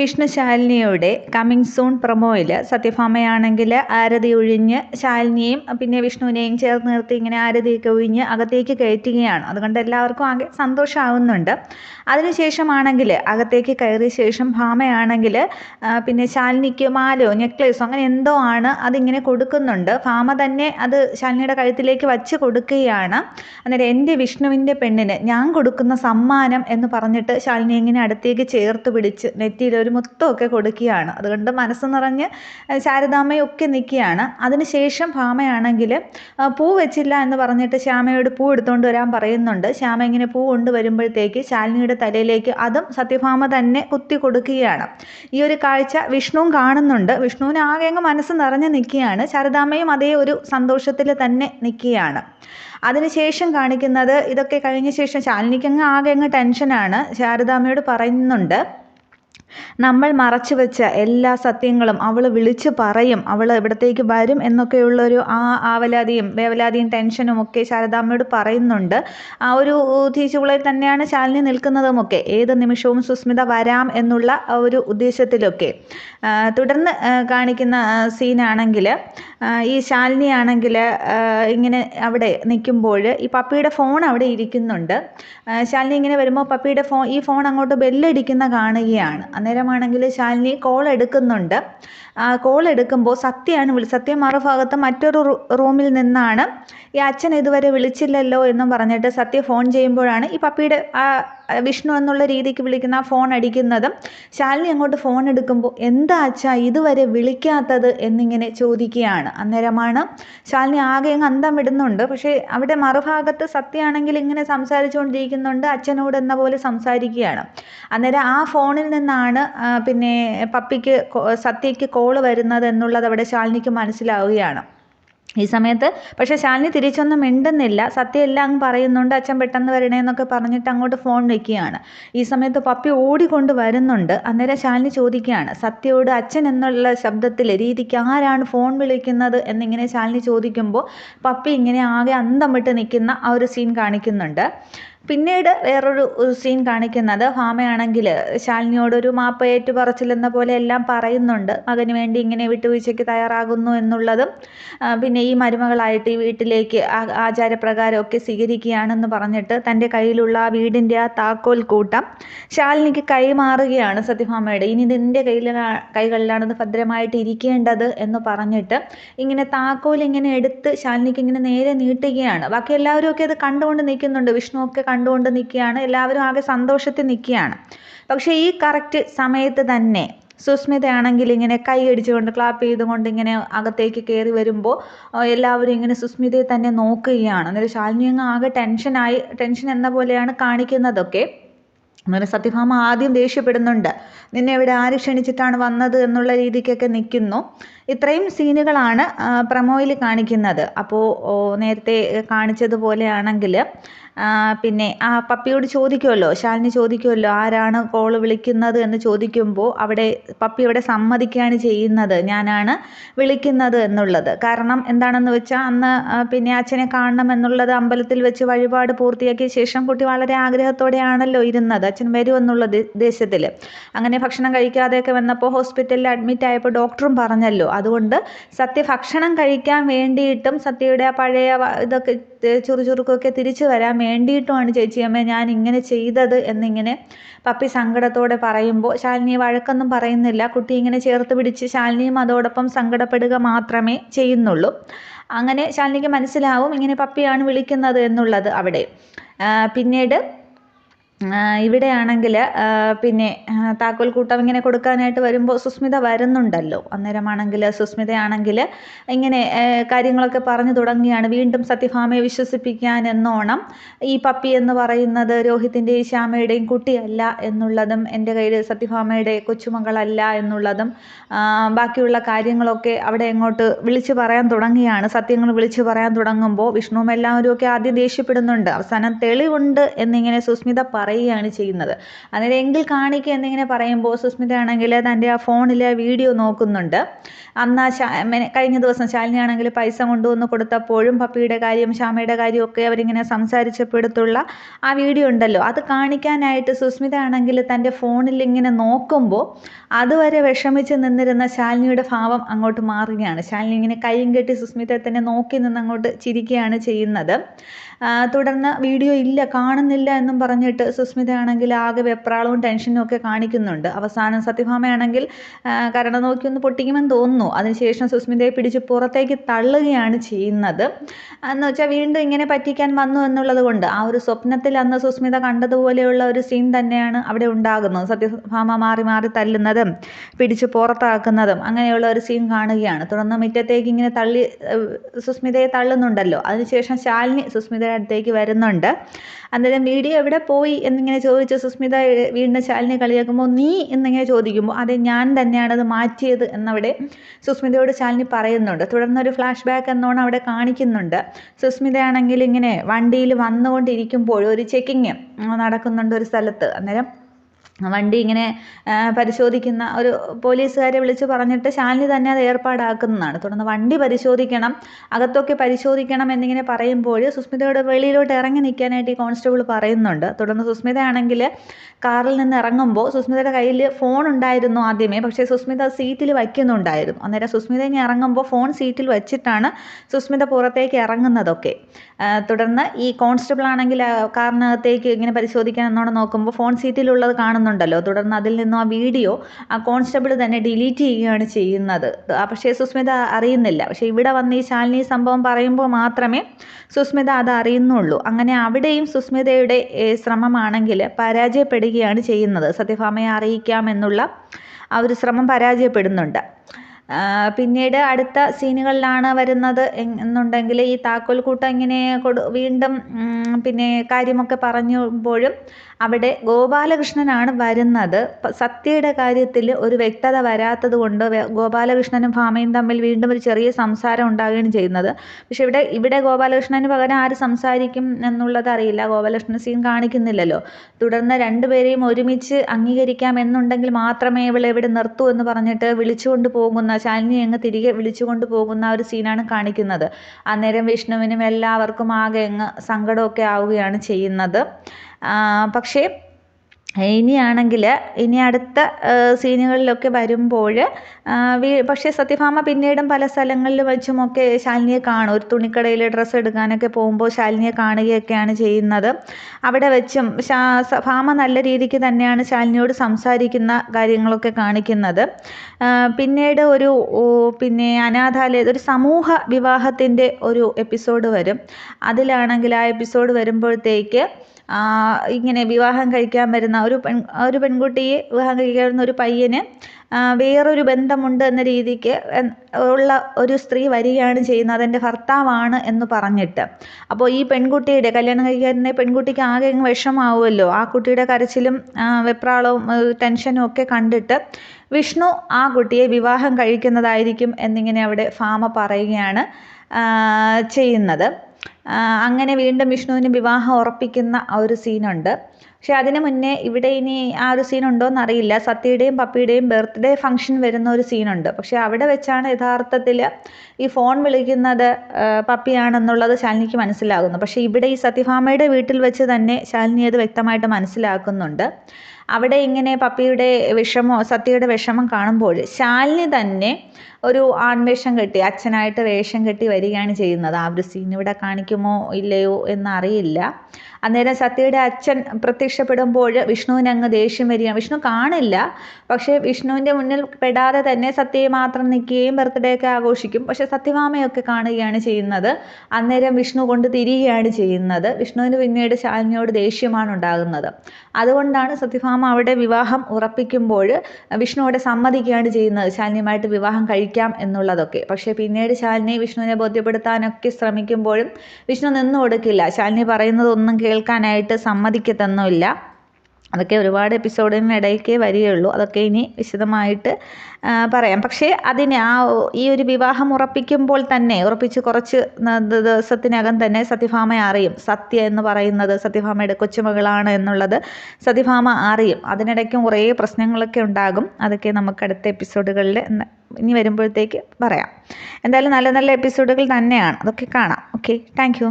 വിഷ്ണു ശാലിനിയുടെ coming soon പ്രൊമോയിൽ സത്യഭാമയാണെങ്കിൽ ആരതി ഒഴിഞ്ഞ് ശാലിനിയും പിന്നെ വിഷ്ണുവിനെയും ചേർത്ത് നിർത്തി ഇങ്ങനെ ആരതിയൊക്കെ ഒഴിഞ്ഞ് അകത്തേക്ക് കയറ്റുകയാണ്. അതുകൊണ്ട് എല്ലാവർക്കും ആകെ സന്തോഷമാവുന്നുണ്ട്. അതിനുശേഷമാണെങ്കിൽ അകത്തേക്ക് കയറിയ ശേഷം ഭാമയാണെങ്കിൽ പിന്നെ ശാലിനിക്ക് മാലോ നെക്ലേസോ അങ്ങനെ എന്തോ ആണ് അതിങ്ങനെ കൊടുക്കുന്നുണ്ട്. ഭാമ തന്നെ അത് ശാലിനിയുടെ കഴുത്തിലേക്ക് വച്ച് കൊടുക്കുകയാണ്. അന്നേരം എന്റെ വിഷ്ണുവിന്റെ പെണ്ണിന് ഞാൻ കൊടുക്കുന്ന സമ്മാനം എന്ന് പറഞ്ഞിട്ട് ശാലിനി ഇങ്ങനെ അടുത്തേക്ക് ചേർത്ത് പിടിച്ച് നെറ്റിയിൽ ഒരു മുത്തമൊക്കെ കൊടുക്കുകയാണ്. അതുകൊണ്ട് മനസ്സ് നിറഞ്ഞ് ശാരദാമ്മയൊക്കെ നിൽക്കുകയാണ്. അതിനുശേഷം ഭാമയാണെങ്കിൽ പൂ വെച്ചില്ല എന്ന് പറഞ്ഞിട്ട് ശ്യാമയോട് പൂ എടുത്തുകൊണ്ട് വരാൻ പറയുന്നുണ്ട്. ശ്യാമ ഇങ്ങനെ പൂ കൊണ്ടുവരുമ്പോഴത്തേക്ക് ശാലിനിയുടെ തലയിലേക്ക് അതും സത്യഭാമ തന്നെ കുത്തി കൊടുക്കുകയാണ്. ഈ ഒരു കാഴ്ച വിഷ്ണുവും കാണുന്നുണ്ട്. വിഷ്ണുവിന് ആകെ അങ്ങ് മനസ്സ് നിറഞ്ഞ് നിൽക്കുകയാണ്. ശാരദാമ്മയും അതേ ഒരു സന്തോഷത്തിൽ തന്നെ നിൽക്കുകയാണ്. അതിനുശേഷം കാണിക്കുന്നത് ഇതൊക്കെ കഴിഞ്ഞ ശേഷം ശാലിനിക്കങ്ങ് ആകെ അങ്ങ് ടെൻഷനാണ്. ശാരദാമ്മയോട് പറയുന്നുണ്ട് നമ്മൾ മറച്ചു വെച്ച എല്ലാ സത്യങ്ങളും അവൾ വിളിച്ചു പറയും അവൾ ഇവിടത്തേക്ക് വരും എന്നൊക്കെയുള്ളൊരു ആ ആവലാതിയും വേവലാതിയും ടെൻഷനും ഒക്കെ ശാരദാമ്മയോട് പറയുന്നുണ്ട്. ആ ഒരു തീച്ചുകുളയിൽ തന്നെയാണ് ശാലിനി നിൽക്കുന്നതുമൊക്കെ. ഏത് നിമിഷവും സുസ്മിത വരാം എന്നുള്ള ഒരു ഉദ്ദേശത്തിലൊക്കെ. തുടർന്ന് കാണിക്കുന്ന സീനാണെങ്കിൽ ഈ ശാലിനി ആണെങ്കിൽ ഇങ്ങനെ അവിടെ നിൽക്കുമ്പോൾ ഈ പപ്പിയുടെ ഫോൺ അവിടെ ഇരിക്കുന്നുണ്ട്. ശാലിനി ഇങ്ങനെ വരുമ്പോൾ പപ്പിയുടെ ഫോൺ ഈ ഫോൺ അങ്ങോട്ട് ബെല്ലടിക്കുന്ന കാണുകയാണ്. അന്നേരമാണെങ്കിൽ ശാലിനി കോൾ എടുക്കുന്നുണ്ട്. കോൾ എടുക്കുമ്പോൾ സത്യയാണ് വിളി സത്യം മറുഭാഗത്ത് മറ്റൊരു റൂമിൽ നിന്നാണ് ഈ അച്ഛൻ ഇതുവരെ വിളിച്ചില്ലല്ലോ എന്നും പറഞ്ഞിട്ട് സത്യ ഫോൺ ചെയ്യുമ്പോഴാണ് ഈ പപ്പിയുടെ ആ വിഷ്ണു എന്നുള്ള രീതിക്ക് വിളിക്കുന്ന ആ ഫോൺ അടിക്കുന്നതും. ശാലിനി അങ്ങോട്ട് ഫോൺ എടുക്കുമ്പോൾ എന്താ അച്ഛാ ഇതുവരെ വിളിക്കാത്തത് എന്നിങ്ങനെ ചോദിക്കുകയാണ്. അന്നേരമാണ് ശാലിനി ആകെ അങ്ങ് അന്തം വിടുന്നുണ്ട്. പക്ഷേ അവിടെ മറുഭാഗത്ത് സത്യമാണെങ്കിൽ ഇങ്ങനെ സംസാരിച്ചുകൊണ്ടിരിക്കുന്നുണ്ട് അച്ഛനോട് എന്ന പോലെ സംസാരിക്കുകയാണ്. അന്നേരം ആ ഫോണിൽ നിന്നാണ് പിന്നെ പപ്പിക്ക് സത്യയ്ക്ക് കോൾ വരുന്നത് എന്നുള്ളത് അവിടെ ശാലിനിക്ക് മനസ്സിലാവുകയാണ്. ഈ സമയത്ത് പക്ഷെ ശാലിനി തിരിച്ചൊന്നും മിണ്ടുന്നില്ല. സത്യം എല്ലാം അങ്ങ് പറയുന്നുണ്ട് അച്ഛൻ പെട്ടെന്ന് വരണേന്നൊക്കെ പറഞ്ഞിട്ട് അങ്ങോട്ട് ഫോൺ വെക്കുകയാണ്. ഈ സമയത്ത് പപ്പി ഓടിക്കൊണ്ട് വരുന്നുണ്ട്. അന്നേരം ശാലിനി ചോദിക്കുകയാണ് സത്യയോട് അച്ഛൻ എന്നുള്ള ശബ്ദത്തിൽ രീതിക്ക് ആരാണ് ഫോൺ വിളിക്കുന്നത്? എന്നിങ്ങനെ ശാലിനി ചോദിക്കുമ്പോൾ പപ്പി ഇങ്ങനെ ആകെ അന്തം വിട്ട് നിൽക്കുന്ന ആ ഒരു സീൻ കാണിക്കുന്നുണ്ട്. പിന്നീട് വേറൊരു സീൻ കാണിക്കുന്നത്. ഭാമയാണെങ്കിൽ ശാലിനിയോടൊരു മാപ്പ് ഏറ്റു പറച്ചിലെന്ന പോലെ എല്ലാം പറയുന്നുണ്ട്. മകന് വേണ്ടി ഇങ്ങനെ വിട്ടുവീഴ്ചയ്ക്ക് തയ്യാറാകുന്നു എന്നുള്ളതും പിന്നെ ഈ മരുമകളായിട്ട് ഈ വീട്ടിലേക്ക് ആചാരപ്രകാരമൊക്കെ സ്വീകരിക്കുകയാണെന്ന് പറഞ്ഞിട്ട് തന്റെ കയ്യിലുള്ള ആ വീടിന്റെ ആ താക്കോൽ കൂട്ടം ശാലിനിക്ക് കൈമാറുകയാണ് സത്യഭാമയുടെ. ഇനി നിന്റെ കയ്യിൽ കൈകളിലാണ് ഭദ്രമായിട്ട് ഇരിക്കേണ്ടത് എന്ന് പറഞ്ഞിട്ട് ഇങ്ങനെ താക്കോൽ ഇങ്ങനെ എടുത്ത് ശാലിനിക്ക് ഇങ്ങനെ നേരെ നീട്ടുകയാണ്. ബാക്കി എല്ലാവരും ഒക്കെ അത് കണ്ടുകൊണ്ട് നിൽക്കുന്നുണ്ട്. വിഷ്ണു ഒക്കെ കണ്ടുകൊണ്ട് നിൽക്കുകയാണ്. എല്ലാവരും ആകെ സന്തോഷത്തിൽ നിൽക്കുകയാണ്. പക്ഷേ ഈ കറക്റ്റ് സമയത്ത് തന്നെ സുസ്മിതയാണെങ്കിൽ ഇങ്ങനെ കൈ അടിച്ചുകൊണ്ട് ക്ലാപ്പ് ചെയ്തുകൊണ്ട് ഇങ്ങനെ അകത്തേക്ക് കയറി വരുമ്പോൾ എല്ലാവരും ഇങ്ങനെ സുസ്മിതയെ തന്നെ നോക്കുകയാണ്. അന്നേരം ശാലിനി അങ്ങ് ആകെ ടെൻഷനായി ടെൻഷൻ എന്ന പോലെയാണ് കാണിക്കുന്നതൊക്കെ. അങ്ങനെ സത്യഭാമ ആദ്യം ദേഷ്യപ്പെടുന്നുണ്ട്. നിന്നെ ഇവിടെ ആര് ക്ഷണിച്ചിട്ടാണ് വന്നത്? എന്നുള്ള രീതിക്കൊക്കെ നിൽക്കുന്നു. ഇത്രയും സീനുകളാണ് പ്രമോയിൽ കാണിക്കുന്നത്. അപ്പോൾ നേരത്തെ കാണിച്ചതുപോലെയാണെങ്കിൽ പിന്നെ ആ പപ്പിയോട് ചോദിക്കുമല്ലോ ശാലിനി ചോദിക്കുമല്ലോ ആരാണ് കോൾ വിളിക്കുന്നത് എന്ന് ചോദിക്കുമ്പോൾ അവിടെ പപ്പി അവിടെ സമ്മതിക്കുകയാണ് ചെയ്യുന്നത് ഞാനാണ് വിളിക്കുന്നത് എന്നുള്ളത്. കാരണം എന്താണെന്ന് വെച്ചാൽ അന്ന് പിന്നെ അച്ഛനെ കാണണം എന്നുള്ളത് അമ്പലത്തിൽ വെച്ച് വഴിപാട് പൂർത്തിയാക്കിയ ശേഷം കുട്ടി വളരെ ആഗ്രഹത്തോടെയാണല്ലോ ഇരുന്നത് അച്ഛൻ വരുമെന്നുള്ള ഉദ്ദേശത്തിൽ അങ്ങനെ ഭക്ഷണം കഴിക്കാതെയൊക്കെ വന്നപ്പോൾ ഹോസ്പിറ്റലിൽ അഡ്മിറ്റ് ആയപ്പോൾ ഡോക്ടറും പറഞ്ഞല്ലോ അതുകൊണ്ട് സത്യ ഭക്ഷണം കഴിക്കാൻ വേണ്ടിയിട്ടും സത്യയുടെ ആ പഴയ ഇതൊക്കെ ചുറുചുറുക്കൊക്കെ തിരിച്ചു വരാൻ വേണ്ടിയിട്ടുമാണ് ചേച്ചിയമ്മ ഞാൻ ഇങ്ങനെ ചെയ്തത് എന്നിങ്ങനെ പപ്പി സങ്കടത്തോടെ പറയുമ്പോൾ ശാലിനി വഴക്കൊന്നും പറയുന്നില്ല. കുട്ടി ഇങ്ങനെ ചേർത്ത് പിടിച്ച് ശാലിനിയും അതോടൊപ്പം സങ്കടപ്പെടുക മാത്രമേ ചെയ്യുന്നുള്ളൂ. അങ്ങനെ ശാലിനിക്ക് മനസ്സിലാവും ഇങ്ങനെ പപ്പിയാണ് വിളിക്കുന്നത് എന്നുള്ളത് അവിടെ. പിന്നീട് ഇവിടെയാണെങ്കിൽ പിന്നെ താക്കോൽ കൂട്ടം ഇങ്ങനെ കൊടുക്കാനായിട്ട് വരുമ്പോൾ സുസ്മിത വരുന്നുണ്ടല്ലോ. അന്നേരമാണെങ്കിൽ സുസ്മിതയാണെങ്കിൽ ഇങ്ങനെ കാര്യങ്ങളൊക്കെ പറഞ്ഞു തുടങ്ങിയാണ്. വീണ്ടും സത്യഭാമയെ വിശ്വസിപ്പിക്കാൻ എന്നോണം. ഈ പപ്പി എന്ന് പറയുന്നത് രോഹിത്തിന്റെയും ശ്യാമയുടെയും കുട്ടിയല്ല എന്നുള്ളതും എന്റെ കയ്യിൽ സത്യഭാമയുടെ കൊച്ചുമകളല്ല എന്നുള്ളതും ബാക്കിയുള്ള കാര്യങ്ങളൊക്കെ അവിടെ എങ്ങോട്ട് വിളിച്ചു പറയാൻ തുടങ്ങിയാണ്. സത്യങ്ങൾ വിളിച്ചു പറയാൻ തുടങ്ങുമ്പോൾ വിഷ്ണുവും എല്ലാവരും ഒക്കെ ആദ്യം ദേഷ്യപ്പെടുന്നുണ്ട്. അവസാനം തെളിവുണ്ട് എന്നിങ്ങനെ സുസ്മിത പറയും. പറയുകയാണ് ചെയ്യുന്നത്. അന്നേരം എങ്കിൽ കാണിക്കുക എന്നിങ്ങനെ പറയുമ്പോൾ സുസ്മിത ആണെങ്കിൽ തന്റെ ആ ഫോണിലെ വീഡിയോ നോക്കുന്നുണ്ട്. അന്ന് കഴിഞ്ഞ ദിവസം ശാലിനി ആണെങ്കിൽ പൈസ കൊണ്ടുവന്ന് കൊടുത്തപ്പോഴും പപ്പിയുടെ കാര്യം ശ്യാമയുടെ കാര്യമൊക്കെ അവരിങ്ങനെ സംസാരിച്ചപ്പെടുത്തുള്ള ആ വീഡിയോ ഉണ്ടല്ലോ. അത് കാണിക്കാനായിട്ട് സുസ്മിത ആണെങ്കിൽ തന്റെ ഫോണിൽ ഇങ്ങനെ നോക്കുമ്പോൾ അതുവരെ വിഷമിച്ച് നിന്നിരുന്ന ശാലിനിയുടെ ഭാവം അങ്ങോട്ട് മാറുകയാണ്. ശാലിനി ഇങ്ങനെ കൈയും കെട്ടി സുസ്മിത തന്നെ നോക്കി നിന്ന് അങ്ങോട്ട് ചിരിക്കുകയാണ് ചെയ്യുന്നത്. തുടർന്ന് വീഡിയോ ഇല്ല കാണുന്നില്ല എന്നും പറഞ്ഞിട്ട് സുസ്മിതയാണെങ്കിൽ ആകെ വെപ്രാളവും ടെൻഷനും ഒക്കെ കാണിക്കുന്നുണ്ട്. അവസാനം സത്യഭാമയാണെങ്കിൽ കരണ നോക്കി ഒന്ന് പൊട്ടിക്കുമെന്ന് തോന്നുന്നു. അതിനുശേഷം സുസ്മിതയെ പിടിച്ച് പുറത്തേക്ക് തള്ളുകയാണ് ചെയ്യുന്നത്. എന്ന് വെച്ചാൽ വീണ്ടും ഇങ്ങനെ പറ്റിക്കാൻ വന്നു എന്നുള്ളത് കൊണ്ട് ആ ഒരു സ്വപ്നത്തിൽ അന്ന് സുസ്മിത കണ്ടതുപോലെയുള്ള ഒരു സീൻ തന്നെയാണ് അവിടെ ഉണ്ടാകുന്നത്. സത്യഭാമ മാറി മാറി തല്ലുന്നതും പിടിച്ച് പുറത്താക്കുന്നതും അങ്ങനെയുള്ള ഒരു സീൻ കാണുകയാണ്. തുടർന്ന് മുറ്റത്തേക്ക് ഇങ്ങനെ തള്ളി സുസ്മിതയെ തള്ളുന്നുണ്ടല്ലോ. അതിനുശേഷം ശാലിനി സുസ്മിത അടുത്തേക്ക് വരുന്നുണ്ട്. അന്നേരം വീഡിയോ എവിടെ പോയി എന്നിങ്ങനെ ചോദിച്ചു സുസ്മിത വീണ്ടും ശാലിനി കളിയാക്കുമ്പോൾ നീ എന്നിങ്ങനെ ചോദിക്കുമ്പോൾ അതെ ഞാൻ തന്നെയാണ് അത് മാറ്റിയത് എന്നവിടെ സുസ്മിതയോട് ശാലിനി പറയുന്നുണ്ട്. തുടർന്നൊരു ഫ്ലാഷ് ബാക്ക് എന്നോണം അവിടെ കാണിക്കുന്നുണ്ട്. സുസ്മിതയാണെങ്കിൽ ഇങ്ങനെ വണ്ടിയിൽ വന്നുകൊണ്ടിരിക്കുമ്പോൾ ഒരു ചെക്കിങ് നടക്കുന്നുണ്ട് ഒരു സ്ഥലത്ത്. അന്നേരം വണ്ടി ഇങ്ങനെ പരിശോധിക്കുന്ന ഒരു പോലീസുകാരെ വിളിച്ച് പറഞ്ഞിട്ട് ശാലിനി തന്നെ അത് ഏർപ്പാടാക്കുന്നതാണ്. തുടർന്ന് വണ്ടി പരിശോധിക്കണം അകത്തൊക്കെ പരിശോധിക്കണം എന്നിങ്ങനെ പറയുമ്പോൾ സുസ്മിതയുടെ വെളിയിലോട്ട് ഇറങ്ങി നിൽക്കാനായിട്ട് ഈ കോൺസ്റ്റബിൾ പറയുന്നുണ്ട്. തുടർന്ന് സുസ്മിതയാണെങ്കിൽ കാറിൽ നിന്ന് ഇറങ്ങുമ്പോൾ സുസ്മിതയുടെ കയ്യിൽ ഫോൺ ഉണ്ടായിരുന്നു ആദ്യമേ പക്ഷേ സുസ്മിത സീറ്റിൽ വയ്ക്കുന്നുണ്ടായിരുന്നു. അന്നേരം സുസ്മിത ഇനി ഇറങ്ങുമ്പോൾ ഫോൺ സീറ്റിൽ വെച്ചിട്ടാണ് സുസ്മിത പുറത്തേക്ക് ഇറങ്ങുന്നതൊക്കെ. തുടർന്ന് ഈ കോൺസ്റ്റബിൾ ആണെങ്കിൽ കാറിനകത്തേക്ക് ഇങ്ങനെ പരിശോധിക്കാൻ എന്നോട് നോക്കുമ്പോൾ ഫോൺ സീറ്റിലുള്ളത് കാണുന്നുണ്ടല്ലോ. തുടർന്ന് അതിൽ നിന്നും ആ വീഡിയോ ആ കോൺസ്റ്റബിൾ തന്നെ ഡിലീറ്റ് ചെയ്യുകയാണ് ചെയ്യുന്നത്. പക്ഷേ സുസ്മിത അറിയുന്നില്ല. പക്ഷേ ഇവിടെ വന്ന് ഈ ശാലിനി സംഭവം പറയുമ്പോൾ മാത്രമേ സുസ്മിത അത് അറിയുന്നുള്ളൂ. അങ്ങനെ അവിടെയും സുസ്മിതയുടെ ശ്രമമാണെങ്കിൽ പരാജയപ്പെടുകയാണ് ചെയ്യുന്നത്. സത്യഭാമയെ അറിയിക്കാമെന്നുള്ള ആ ഒരു ശ്രമം പരാജയപ്പെടുന്നുണ്ട്. പിന്നീട് അടുത്ത സീനുകളിലാണ് വരുന്നത് എന്നുണ്ടെങ്കിൽ ഈ താക്കോൽ കൂട്ടം ഇങ്ങനെ കൊടു വീണ്ടും പിന്നെ കാര്യമൊക്കെ പറഞ്ഞുമ്പോഴും അവിടെ ഗോപാലകൃഷ്ണനാണ് വരുന്നത്. സത്യയുടെ കാര്യത്തിൽ ഒരു വ്യക്തത വരാത്തത് കൊണ്ട് ഗോപാലകൃഷ്ണനും ഭാമയും തമ്മിൽ വീണ്ടും ഒരു ചെറിയ സംസാരം ഉണ്ടാവുകയാണ് ചെയ്യുന്നത്. പക്ഷെ ഇവിടെ ഇവിടെ ഗോപാലകൃഷ്ണന് പകരം ആര് സംസാരിക്കും എന്നുള്ളത് അറിയില്ല. ഗോപാലകൃഷ്ണൻ സീൻ കാണിക്കുന്നില്ലല്ലോ. തുടർന്ന് രണ്ടുപേരെയും ഒരുമിച്ച് അംഗീകരിക്കാം എന്നുണ്ടെങ്കിൽ മാത്രമേ ഇവളെ ഇവിടെ നിർത്തൂ എന്ന് പറഞ്ഞിട്ട് വിളിച്ചുകൊണ്ട് പോകുന്ന ശാലിനി അങ്ങ് തിരികെ വിളിച്ചുകൊണ്ട് പോകുന്ന ഒരു സീനാണ് കാണിക്കുന്നത്. അന്നേരം വിഷ്ണുവിനും എല്ലാവർക്കും ആകെ അങ്ങ് സങ്കടമൊക്കെ ആവുകയാണ് ചെയ്യുന്നത്. പക്ഷേ ഇനിയാണെങ്കിൽ ഇനി അടുത്ത സീനുകളിലൊക്കെ വരുമ്പോൾ പക്ഷേ സത്യഭാമ പിന്നീടും പല സ്ഥലങ്ങളിൽ വച്ചുമൊക്കെ ശാലിനിയെ കാണും. ഒരു തുണിക്കടയിൽ ഡ്രസ്സ് എടുക്കാനൊക്കെ പോകുമ്പോൾ ശാലിനിയെ കാണുകയൊക്കെയാണ് ചെയ്യുന്നത്. അവിടെ വെച്ചും ഭാമ നല്ല രീതിക്ക് തന്നെയാണ് ശാലിനിയോട് സംസാരിക്കുന്ന കാര്യങ്ങളൊക്കെ കാണിക്കുന്നത്. പിന്നീട് ഒരു പിന്നെ അനാഥാലയ ഒരു സമൂഹ വിവാഹത്തിന്റെ ഒരു എപ്പിസോഡ് വരും. അതിലാണെങ്കിൽ ആ എപ്പിസോഡ് വരുമ്പോഴത്തേക്ക് ഇങ്ങനെ വിവാഹം കഴിക്കാൻ വരുന്ന ഒരു പെൺ ഒരു പെൺകുട്ടിയെ വിവാഹം കഴിക്കാൻ വരുന്ന ഒരു പയ്യന് വേറൊരു ബന്ധമുണ്ട് എന്ന രീതിക്ക് ഉള്ള ഒരു സ്ത്രീ വരികയാണ് ചെയ്യുന്നത്. അതെന്റെ ഭർത്താവാണ് എന്ന് പറഞ്ഞിട്ട്. അപ്പോൾ ഈ പെൺകുട്ടിയുടെ കല്യാണം കഴിക്കാറുന്ന പെൺകുട്ടിക്ക് ആകെ അങ്ങ് വിഷമാവുമല്ലോ. ആ കുട്ടിയുടെ കരച്ചിലും വെപ്രാളവും ടെൻഷനും ഒക്കെ കണ്ടിട്ട് വിഷ്ണു ആ കുട്ടിയെ വിവാഹം കഴിക്കുന്നതായിരിക്കും എന്നിങ്ങനെ അവിടെ ഫാമ പറയുകയാണ് ചെയ്യുന്നത്. അങ്ങനെ വീണ്ടും വിഷ്ണുവിന് വിവാഹം ഉറപ്പിക്കുന്ന ആ ഒരു സീനുണ്ട്. പക്ഷെ അതിന് മുന്നേ ഇവിടെ ഇനി ആ ഒരു സീൻ ഉണ്ടോ എന്നറിയില്ല സത്യയുടെയും പപ്പിയുടെയും ബർത്ത്ഡേ ഫംഗ്ഷൻ വരുന്ന ഒരു സീനുണ്ട്. പക്ഷെ അവിടെ വെച്ചാണ് യഥാർത്ഥത്തിൽ ഈ ഫോൺ വിളിക്കുന്നത് പപ്പിയാണെന്നുള്ളത് ശാലിനിക്ക് മനസ്സിലാകുന്നു. പക്ഷേ ഇവിടെ ഈ സത്യഭാമയുടെ വീട്ടിൽ വെച്ച് തന്നെ ശാലിനി അത് വ്യക്തമായിട്ട് മനസ്സിലാക്കുന്നുണ്ട്. അവിടെ ഇങ്ങനെ പപ്പിയുടെ വിഷമോ സത്യയുടെ വിഷമം കാണുമ്പോൾ ശാലിനി തന്നെ ഒരു ആൺവേഷം കെട്ടി അച്ഛനായിട്ട് വേഷം കെട്ടി വരികയാണ് ചെയ്യുന്നത്. ആ ഒരു സീൻ ഇവിടെ കാണിക്കുമോ ഇല്ലയോ എന്നറിയില്ല. അന്നേരം സത്യയുടെ അച്ഛൻ പ്രത്യക്ഷപ്പെടുമ്പോൾ വിഷ്ണുവിന് അങ്ങ് ദേഷ്യം വരികയാണ്. വിഷ്ണു കാണില്ല പക്ഷേ വിഷ്ണുവിന്റെ മുന്നിൽ പെടാതെ തന്നെ സത്യയെ മാത്രം നിൽക്കുകയും ബർത്ത്ഡേ ഒക്കെ ആഘോഷിക്കും. പക്ഷേ സത്യഭാമയൊക്കെ കാണുകയാണ് ചെയ്യുന്നത്. അന്നേരം വിഷ്ണു കൊണ്ട് തിരിയുകയാണ് ചെയ്യുന്നത്. വിഷ്ണുവിന് പിന്നീട് ശാലിനിയോട് ദേഷ്യമാണ് ഉണ്ടാകുന്നത്. അതുകൊണ്ടാണ് സത്യഭാമ അവിടെ വിവാഹം ഉറപ്പിക്കുമ്പോൾ വിഷ്ണുവോട് സമ്മതിക്കുകയാണ് ചെയ്യുന്നത്. ശാലിനിയുമായിട്ട് വിവാഹം കഴിക്കാം എന്നുള്ളതൊക്കെ. പക്ഷേ പിന്നീട് ശാലിനി വിഷ്ണുവിനെ ബോധ്യപ്പെടുത്താനൊക്കെ ശ്രമിക്കുമ്പോഴും വിഷ്ണു നിന്നു കൊടുക്കില്ല ശാലിനി പറയുന്നതൊന്നും കേൾക്കാനായിട്ട് സമ്മതിക്കത്തൊന്നുമില്ല. അതൊക്കെ ഒരുപാട് എപ്പിസോഡിനിടയ്ക്കേ വരികയുള്ളൂ. അതൊക്കെ ഇനി വിശദമായിട്ട് പറയാം. പക്ഷേ അതിന് ആ ഈ ഒരു വിവാഹം ഉറപ്പിക്കുമ്പോൾ തന്നെ ഉറപ്പിച്ച് കുറച്ച് ദിവസത്തിനകം തന്നെ സത്യഭാമ അറിയും. സത്യ എന്ന് പറയുന്നത് സത്യഭാമയുടെ കൊച്ചുമകളാണ് എന്നുള്ളത് സത്യഭാമ അറിയും. അതിനിടയ്ക്കും കുറേ പ്രശ്നങ്ങളൊക്കെ ഉണ്ടാകും. അതൊക്കെ നമുക്ക് അടുത്ത എപ്പിസോഡുകളിൽ ഇനി വരുമ്പോഴത്തേക്ക് പറയാം. എന്തായാലും നല്ല നല്ല എപ്പിസോഡുകൾ തന്നെയാണ്. അതൊക്കെ കാണാം. Okay thank